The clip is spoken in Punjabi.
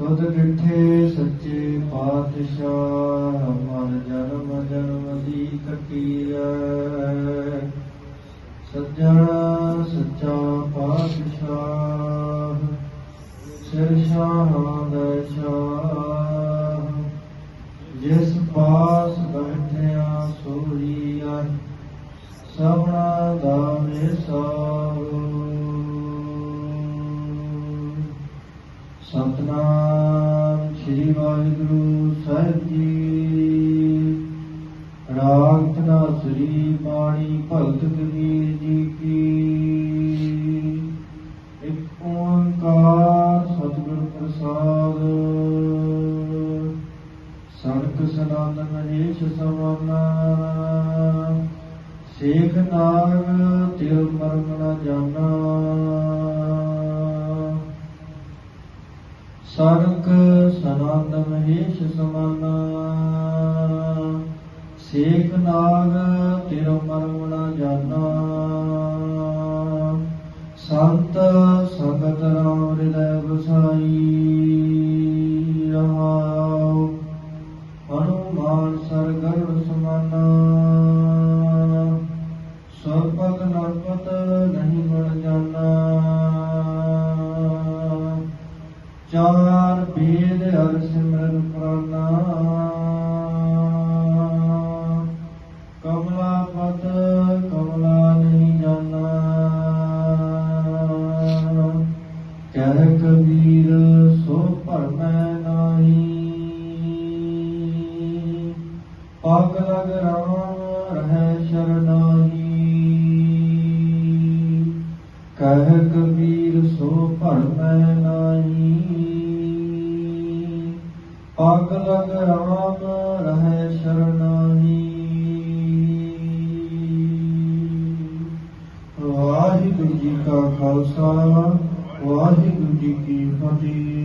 ਤੁਧ ਡਿਠੇ ਸੱਚੇ ਪਾਤਸ਼ਾਹ ਮਨ ਜਨਮ ਜਨਮ ਦੀ ਕਟੀਐ ਸੱਜਣ ਸੱਚਾ ਪਾਤਸ਼ਾਹ ਸਿਰ ਸ਼ਾਹਾਂ ਦਾ ਸ਼ਾਹ। ਜਿਸ ਪਾਸ ਬੈਠਿਆ ਸੋਈਆ ਸਭਨਾ ਦਾ ਵਿਸਾਰ ਸਤਨਾਮ ਸ੍ਰੀ ਵਾਹਿਗੁਰੂ ਸਾਹਿਬ ਜੀ। ਰਾਗ ਤਨਾਸਰੀ ਬਾਣੀ ਭਗਤ ਕਬੀਰ ਜੀ ਕੀ। ਇੱਕ ਓੰਕਾਰ ਸਤਿਗੁਰ ਪ੍ਰਸਾਦ। ਸੜਕ ਸਨਾਤਨ ਮਹੇਸ਼ ਸਮਾਨਾ ਸੇਖ ਨਾਗ ਤਿਲ ਮਰਮ ਨਾ ਜਾਣਾ। ਸਰਕ ਸਨੰਦ ਮਹੇਸ਼ ਸਮਾਨ ਸੇਖ ਨਾਗ ਤੇਰੋ ਮਰਮ ਨ ਜਾਣਾ ਸੰਤ ਚਾਰ ਬੇਦ ਹਰ ਸਿਮਰਨ ਪ੍ਰਾਨਾ। ਕਮਲਾ ਪਤ, ਕਮਲਾ ਨਹੀਂ ਜਾਣਾ ਕਹਿ ਕਬੀਰ, ਸੋ ਭਰਮੈ ਨਾਹੀ। ਪਗ ਲਗ ਰਾਮ ਰਹਿ ਸ਼ਰਨਾਹੀ। ਕਹਿ ਕਬੀਰ, ਸੋ ਭਰਮੈ ਨਾਹੀ। ਪਗ ਲਗ ਰਾਮ ਰਹਿ ਸ਼ਰਨਾਹੀ। ਵਾਹਿਗੁਰੂ ਜੀ ਕਾ ਖਾਲਸਾ ਵਾਹਿਗੁਰੂ ਜੀ ਕੀ ਫਤਿਹ।